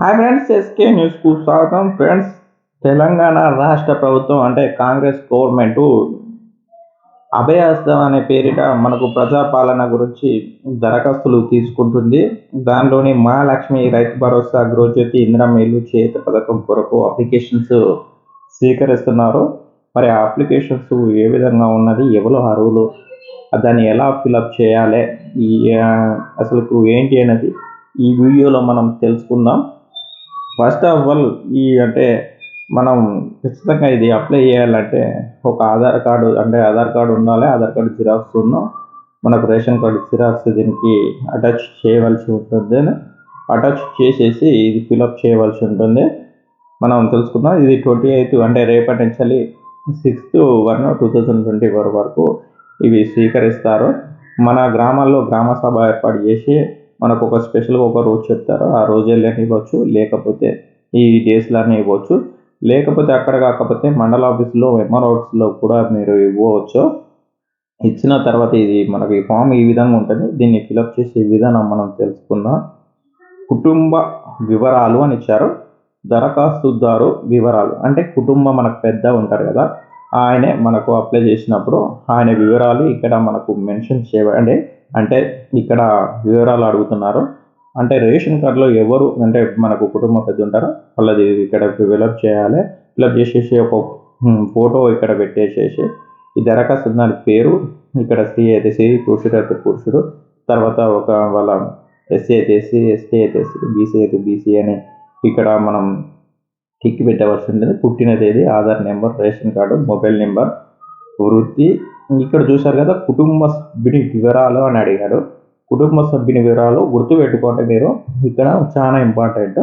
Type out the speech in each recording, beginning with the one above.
Hi friends SK న్యూస్కు స్వాగతం. Friends Telangana రాష్ట్ర ప్రభుత్వం అంటే కాంగ్రెస్ గవర్నమెంట్ అభయాస్తం అనే పేరిట మనకు ప్రజాపాలన గురించి దరఖాస్తులు తీసుకుంటుంది. దానిలోని మహాలక్ష్మి రైతు భరోసా గృహజ్యోతి ఇందిరమ్మ ఇల్లు చేత పథకం కొరకు అప్లికేషన్స్ స్వీకరిస్తున్నారు. మరి ఆ అప్లికేషన్స్ ఏ విధంగా ఉన్నది? ఎవరు అర్హులు? దాన్ని ఎలా ఫిలప్ చేయాలి? ఈ అసలు ఏంటి అనేది ఈ వీడియోలో మనం తెలుసుకుందాం. ఫస్ట్ ఆఫ్ ఆల్ ఈ అంటే మనం ఖచ్చితంగా ఇది అప్లై చేయాలంటే ఒక ఆధార్ కార్డు అంటే ఆధార్ కార్డు ఉండాలి ఆధార్ కార్డు జిరాక్స్ ఉన్న. మనకు రేషన్ కార్డు జిరాక్స్ దీనికి అటాచ్ చేయవలసి ఉంటుంది. అటాచ్ చేసేసి ఇది ఫిలప్ చేయవలసి ఉంటుంది. మనం తెలుసుకుందాం ఇది ట్వంటీ ఎయిత్ అంటే రేపటి నుంచి sixth one two thousand twenty four వరకు ఇవి స్వీకరిస్తారు. మన గ్రామాల్లో గ్రామ సభ ఏర్పాటు చేసి మనకు ఒక స్పెషల్గా ఒక రోజు చెప్తారు. ఆ రోజు వెళ్ళని ఇవ్వచ్చు లేకపోతే ఈ డేస్లోనే ఇవ్వచ్చు. లేకపోతే అక్కడ కాకపోతే మండల ఆఫీస్లో ఎంఆర్ ఆఫీస్లో కూడా మీరు ఇవ్వవచ్చు. ఇచ్చిన తర్వాత ఇది మనకి ఫామ్ ఈ విధంగా ఉంటుంది. దీన్ని ఫిలప్ చేసే విధానం మనం తెలుసుకుందాం. కుటుంబ వివరాలు అని ఇచ్చారు. దరఖాస్తుదారు వివరాలు. అంటే కుటుంబం మనకు పెద్ద ఉంటారు కదా. ఆయనే మనకు అప్లై చేసినప్పుడు ఆయన వివరాలు ఇక్కడ మనకు మెన్షన్ చేయండి అంటే ఇక్కడ వివరాలు అడుగుతున్నారు. అంటే రేషన్ కార్డులో ఎవరు అంటే మనకు కుటుంబ పెద్ద ఉంటారో వాళ్ళది ఇక్కడ ఫిలప్ చేయాలి. ఫిలప్ చేసేసి ఒక ఫోటో ఇక్కడ పెట్టేసేసి ఈ దరఖాస్తు దాని పేరు ఇక్కడ స్త్రీ అయితే స్త్రీ పురుషుడు అయితే పురుషుడు తర్వాత ఒక వాళ్ళ ఎస్సీ అయితే ఎస్సీ ఎస్టీ అయితే ఎస్సీ బీసీ అయితే బీసీ అని ఇక్కడ మనం టిక్ పెట్టవలసి ఉంటుంది పుట్టిన తేదీ Aadhaar number ration card mobile number వృత్తి. ఇక్కడ చూశారు కదా కుటుంబ సభ్యుని వివరాలు అని అడిగాడు. కుటుంబ సభ్యుని వివరాలు గుర్తుపెట్టుకోండి మీరు. ఇక్కడ చాలా ఇంపార్టెంట్.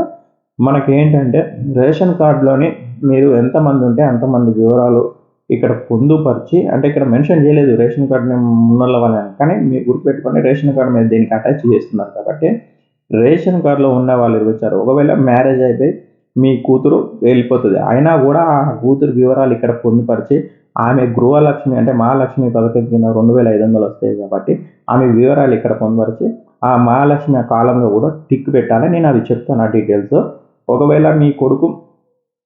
మనకి ఏంటంటే రేషన్ కార్డులోని మీరు ఎంతమంది ఉంటే అంతమంది వివరాలు ఇక్కడ పొందుపరిచి అంటే ఇక్కడ మెన్షన్ చేయలేదు రేషన్ కార్డు ఉన్న వాళ్ళని కానీ మీరు గుర్తుపెట్టుకోండి రేషన్ కార్డు మీద దీనికి అటాచ్ చేస్తున్నారు కాబట్టి రేషన్ కార్డులో ఉన్న వాళ్ళు ఇచ్చారు ఒకవేళ మ్యారేజ్ అయిపోయి మీ కూతురు వెళ్ళిపోతుంది. అయినా కూడా ఆ కూతురు వివరాలు ఇక్కడ పొందుపరిచి ఆమె గృహలక్ష్మి అంటే మహాలక్ష్మి పథకం కింద రెండు వేల ఐదు వందలు వస్తాయి కాబట్టి ఆమె వివరాలు ఇక్కడ పొందుపరిచి ఆ మహాలక్ష్మి ఆ కాలంలో కూడా టిక్ పెట్టాలి నేను అది చెప్తాను ఆ డీటెయిల్స్. ఒకవేళ మీ కొడుకు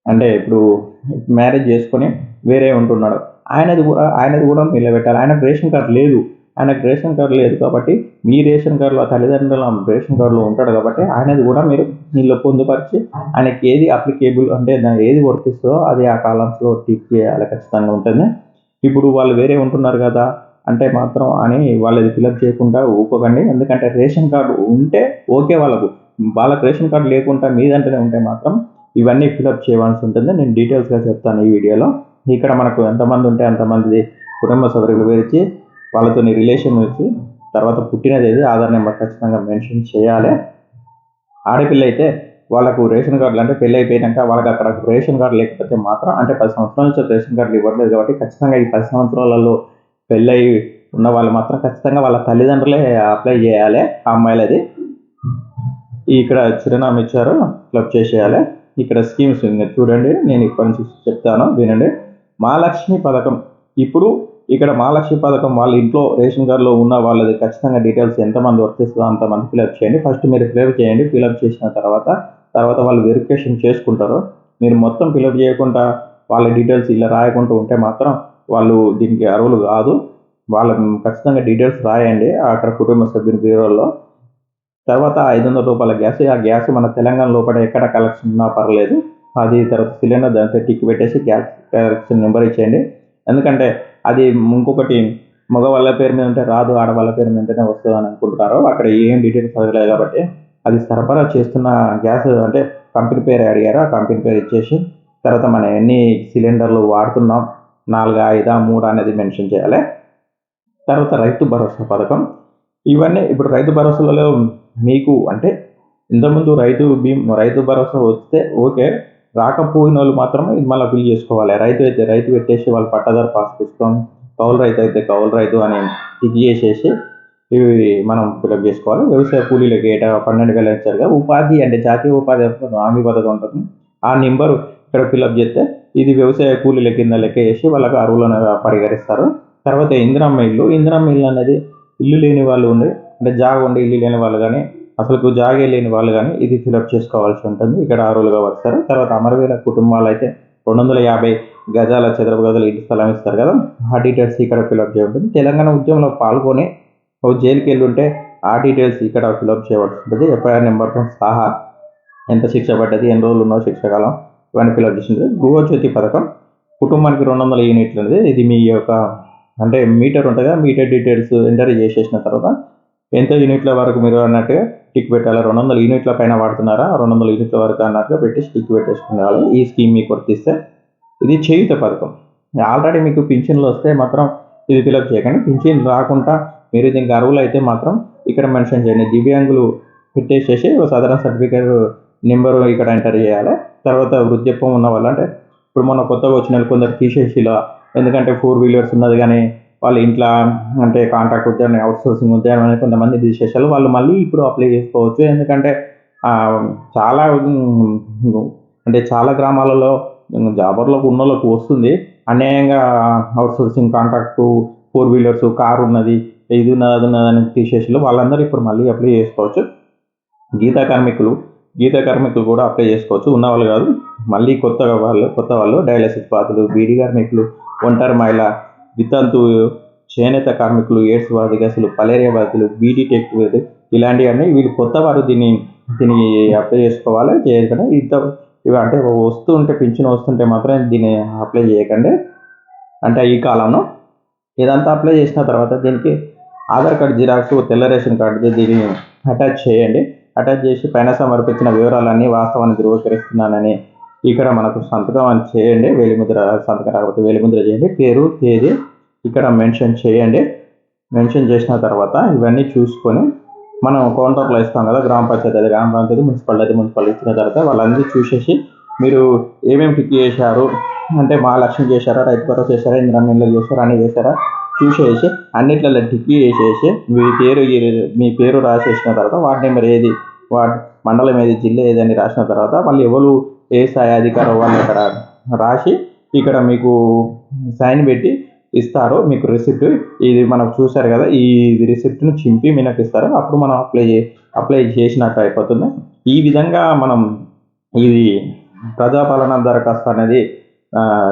అంటే ఇప్పుడు మ్యారేజ్ చేసుకొని వేరే ఉంటున్నాడు ఆయనది కూడా ఆయనది కూడా నిలబెట్టాలి. ఆయనకు రేషన్ కార్డు లేదు. ఆయనకు రేషన్ కార్డు లేదు కాబట్టి మీ రేషన్ కార్డులో ఆ తల్లిదండ్రుల రేషన్ కార్డులో ఉంటాడు కాబట్టి ఆయనది కూడా మీరు నీళ్ళు పొందుపరిచి ఆయనకి ఏది అప్లికేబుల్ అంటే దాని ఏది వర్తిస్తుందో అది ఆ కాలమ్స్లో టిక్ చేయాలి ఖచ్చితంగా ఉంటుంది. ఇప్పుడు వాళ్ళు వేరే ఉంటున్నారు కదా అంటే మాత్రం అని వాళ్ళది ఫిలప్ చేయకుండా ఊపుకోకండి ఎందుకంటే రేషన్ కార్డు ఉంటే ఓకే వాళ్ళకు. వాళ్ళకి రేషన్ కార్డు లేకుండా మీదంటనే ఉంటే మాత్రం ఇవన్నీ ఫిలప్ చేయవలసి ఉంటుంది. నేను డీటెయిల్స్గా చెప్తాను ఈ వీడియోలో. ఇక్కడ మనకు ఎంతమంది ఉంటే అంతమంది కుటుంబ సభ్యులు వేరించి వాళ్ళతో రిలేషన్ వచ్చి తర్వాత పుట్టినది ఏది ఆధార్ నెంబర్ ఖచ్చితంగా మెన్షన్ చేయాలి. ఆడపిల్ల అయితే వాళ్ళకు రేషన్ కార్డులు అంటే పెళ్ళి అయిపోయినాక వాళ్ళకి అక్కడ రేషన్ కార్డు లేకపోతే మాత్రం అంటే పది సంవత్సరాల నుంచి రేషన్ కార్డులు ఇవ్వట్లేదు కాబట్టి ఖచ్చితంగా ఈ పది సంవత్సరాలలో పెళ్ళై ఉన్న వాళ్ళు మాత్రం ఖచ్చితంగా వాళ్ళ తల్లిదండ్రులే అప్లై చేయాలి ఆ అమ్మాయిలది. ఇక్కడ చిరునామా ఇచ్చారు క్లబ్ చేసేయాలి. ఇక్కడ స్కీమ్స్ ఉంది చూడండి నేను ఇప్పటి నుంచి చెప్తాను వినండి. మహాలక్ష్మి పథకం. ఇప్పుడు ఇక్కడ మహాలక్ష్మి పథకం వాళ్ళ ఇంట్లో రేషన్ కార్డులో ఉన్న వాళ్ళది ఖచ్చితంగా డీటెయిల్స్ ఎంతమంది వర్తిస్తుందో అంతమంది ఫిలప్ చేయండి. ఫస్ట్ మీరు ఫిలప్ చేయండి. ఫిలప్ చేసిన తర్వాత తర్వాత వాళ్ళు వెరిఫికేషన్ చేసుకుంటారు. మీరు మొత్తం ఫిలప్ చేయకుండా వాళ్ళ డీటెయిల్స్ ఇలా రాయకుండా ఉంటే మాత్రం వాళ్ళు దీనికి అర్హులు కాదు. వాళ్ళ ఖచ్చితంగా డీటెయిల్స్ రాయండి అక్కడ కుటుంబ సభ్యుని వివరాల్లో తర్వాత ఐదు వందల రూపాయల గ్యాస్ ఆ గ్యాస్ మన తెలంగాణ లోపల ఎక్కడ కలెక్షన్ ఉన్నా పర్లేదు. అది తర్వాత సిలిండర్ దాంతో టిక్ పెట్టేసి గ్యాస్ కలెక్షన్ నెంబర్ ఇచ్చేయండి. ఎందుకంటే అది ఇంకొకటి మగవాళ్ళ పేరు మీద ఉంటే రాదు ఆడవాళ్ళ పేరు మీద ఉంటేనే వస్తుంది అని అనుకుంటున్నారు అక్కడ ఏం డీటెయిల్స్ అడగలేదు కాబట్టి అది సరఫరా చేస్తున్న గ్యాస్ అంటే కంపెనీ పేరు అడిగారు. ఆ కంపెనీ పేరు ఇచ్చేసి తర్వాత మనం ఎన్ని సిలిండర్లు వాడుతున్నాం? నాలుగు ఐదా మూడు అనేది మెన్షన్ చేయాలి. తర్వాత రైతు భరోసా పథకం. ఇవన్నీ ఇప్పుడు రైతు భరోసాలలో మీకు అంటే ఇంతకుముందు రైతు బీమ్ రైతు భరోసా వస్తే ఓకే రాకపోయిన వాళ్ళు మాత్రమే ఇది మళ్ళీ ఫిల్ చేసుకోవాలి. రైతు అయితే రైతు పెట్టేసి వాళ్ళు పట్టాదారు పాస్ పుస్తకం కౌలు రైతు అయితే కౌలు రైతు అని టిక్ చేసేసి ఇవి మనం ఫిలప్ చేసుకోవాలి. వ్యవసాయ కూలీలకు ఏటా పన్నెండు వేలు ఇచ్చారుగా ఉపాధి అంటే జాతీయ ఉపాధి హామీ పథకం ఉంటుంది. ఆ నెంబరు ఇక్కడ ఫిలప్ చేస్తే ఇది వ్యవసాయ కూలీల కింద లెక్క చేసి వాళ్ళకి అరువులను పరిగణిస్తారు తర్వాత ఇందిరమ్మ ఇల్లు. ఇందిరమ్మ ఇల్లు అనేది ఇల్లు లేని వాళ్ళు ఉండి అంటే జాగ ఉండి ఇల్లు లేని వాళ్ళు కానీ అసలు జాగే లేని వాళ్ళు కానీ ఇది ఫిలప్ చేసుకోవాల్సి ఉంటుంది. ఇక్కడ అర్హులుగా వస్తారు. తర్వాత అమరవీర కుటుంబాలు అయితే రెండు వందల యాభై గజాల చదరపు గదులు ఇంటి స్థలం ఇస్తారు కదా. ఆ డీటెయిల్స్ ఇక్కడ ఫిలప్ చేయబడుతుంది తెలంగాణ ఉద్యమంలో పాల్గొని ఓ జైలుకి వెళ్ళి ఉంటే ఆ డీటెయిల్స్ ఇక్కడ ఫిలప్ చేయవలసి ఉంటుంది. ఎఫ్ఐఆర్ నెంబర్తో సహా ఎంత శిక్ష పడ్డది ఎన్ని రోజులు ఉన్నో శిక్ష కాలం ఇవన్నీ ఫిలప్ చేసింది గృహజ్యోతి పథకం కుటుంబానికి రెండు వందల యూనిట్లు అనేది ఇది మీ యొక్క అంటే మీటర్ ఉంటుంది కదా మీటర్ డీటెయిల్స్ ఎంటర్ చేసేసిన తర్వాత ఎంత యూనిట్ల వరకు మీరు అన్నట్టుగా టిక్ పెట్టాలి? రెండు వందల యూనిట్ల పైన వాడుతున్నారా? రెండు వందల యూనిట్ల వరకు అన్నట్టుగా పెట్టి స్టిక్ పెట్టేసుకునేవాళ్ళు ఈ స్కీమ్ మీకు వర్తిస్తే. ఇది చేయుత పథకం. ఆల్రెడీ మీకు పింఛన్లు వస్తే మాత్రం ఇది ఫిలప్ చేయకండి. పింఛన్ రాకుండా మీరు దీనికి అర్హులు అయితే మాత్రం ఇక్కడ మెన్షన్ చేయండి. దివ్యాంగులు పెట్టేసేసి ఒక సాధారణ సర్టిఫికేట్ నెంబర్ ఇక్కడ ఎంటర్ చేయాలి. తర్వాత వృద్ధాప్యం ఉన్న వాళ్ళు అంటే ఇప్పుడు మొన్న కొత్తగా వచ్చిన కొందరు తీసేసి ఇలా ఎందుకంటే ఫోర్ వీలర్స్ ఉన్నది కానీ వాళ్ళ ఇంట్లో అంటే కాంట్రాక్ట్ ఉద్యోగం అవుట్ సోర్సింగ్ ఉద్యోగం అనేది కొంతమంది విశేషాలు వాళ్ళు మళ్ళీ ఇప్పుడు అప్లై చేసుకోవచ్చు. ఎందుకంటే చాలా అంటే చాలా గ్రామాలలో జాబర్లకు ఉన్న వాళ్ళకు వస్తుంది. అన్యాయంగా outsourcing contract four wheelers car ఉన్నది ఇది ఉన్నది అది ఉన్నది అని వాళ్ళందరూ ఇప్పుడు మళ్ళీ అప్లై చేసుకోవచ్చు. గీతా కార్మికులు గీతా కార్మికులు కూడా అప్లై చేసుకోవచ్చు. ఉన్నవాళ్ళు కాదు మళ్ళీ కొత్తగా వాళ్ళు కొత్త వాళ్ళు డయాలసిస్ బాధలు బీడీ కార్మికులు ఒంటరి మహిళ వితంతు చేనేత కార్మికులు ఎయిడ్స్ బాధితులు పలేరియా బాధితులు బీడీ టెక్ ఇలాంటివన్నీ వీళ్ళు కొత్త వారు దీన్ని దీన్ని అప్లై చేసుకోవాలి. చేయకుండా ఇంత ఇవి అంటే వస్తూ ఉంటే పింఛన్ వస్తుంటే మాత్రం దీన్ని అప్లై చేయకండి. అంటే ఈ కాలంలో ఇదంతా అప్లై చేసిన తర్వాత దీనికి ఆధార్ కార్డ్ జిరాక్స్ తెల్ల రేషన్ కార్డు దీన్ని అటాచ్ చేయండి. అటాచ్ చేసి పైన సమర్పించిన వివరాలన్నీ వాస్తవాన్ని ధృవీకరిస్తున్నానని ఇక్కడ మనకు సంతకం అని చేయండి వేలిముద్ర సంతకం రాకపోతే వేలిముద్ర చేయండి. పేరు తేదీ ఇక్కడ మెన్షన్ చేయండి. మెన్షన్ చేసిన తర్వాత ఇవన్నీ చూసుకొని మనం కౌంటర్లో ఇస్తాం కదా గ్రామ పంచాయతీ అది గ్రామ పంచాయతీ మున్సిపాలిటీ అది మున్సిపాలిటీ ఇచ్చిన తర్వాత వాళ్ళందరూ చూసేసి మీరు ఏమేమి టిక్ చేశారు అంటే మహాలక్ష్మి చేశారా రైతు భరోసా చేశారా ఇందిరా మిల్లు చేశారా అని చేశారా చూసేసి అన్నిట్లలో టిక్ చేసేసి మీ పేరు మీ పేరు రాసేసిన తర్వాత వార్డ్ నెంబర్ ఏది వార్డ్ మండలం ఏది జిల్లా ఏది అని రాసిన తర్వాత వాళ్ళు ఎవరు ఏ స్థాయి అధికారం వాళ్ళు అక్కడ రాసి ఇక్కడ మీకు సైన్ పెట్టి ఇస్తారు మీకు రిసిప్ట్ ఇది మనం చూసారు కదా ఈ రిసిప్ట్ను చింపి మీకు ఇస్తారు. అప్పుడు మనం అప్లై చే అప్లై చేసినట్టు అయిపోతుంది. ఈ విధంగా మనం ఇది ప్రజాపాలన దరఖాస్తు అనేది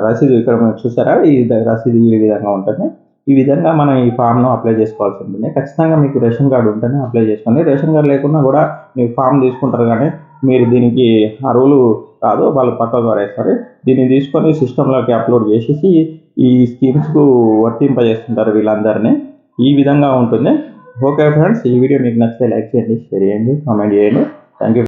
రసీదు ఇక్కడ మనం చూసారా ఈ రసీదు ఈ విధంగా ఉంటుంది. ఈ విధంగా మనం ఈ ఫామ్ను అప్లై చేసుకోవాల్సి ఉంటుంది. ఖచ్చితంగా మీకు రేషన్ కార్డు ఉంటేనే అప్లై చేసుకోండి. రేషన్ కార్డు లేకుండా కూడా మీరు ఫామ్ తీసుకుంటారు కానీ మీరు దీనికి అరువులు కాదు వాళ్ళు పక్కకు పడేస్తారు దీన్ని తీసుకొని సిస్టంలోకి అప్లోడ్ చేసేసి ఈ స్కీమ్స్కు వర్తింపజేస్తుంటారు వీళ్ళందరినీ. ఈ విధంగా ఉంటుంది. ఓకే ఫ్రెండ్స్ ఈ వీడియో మీకు నచ్చితే లైక్ చేయండి షేర్ చేయండి కామెంట్ చేయండి. Thank you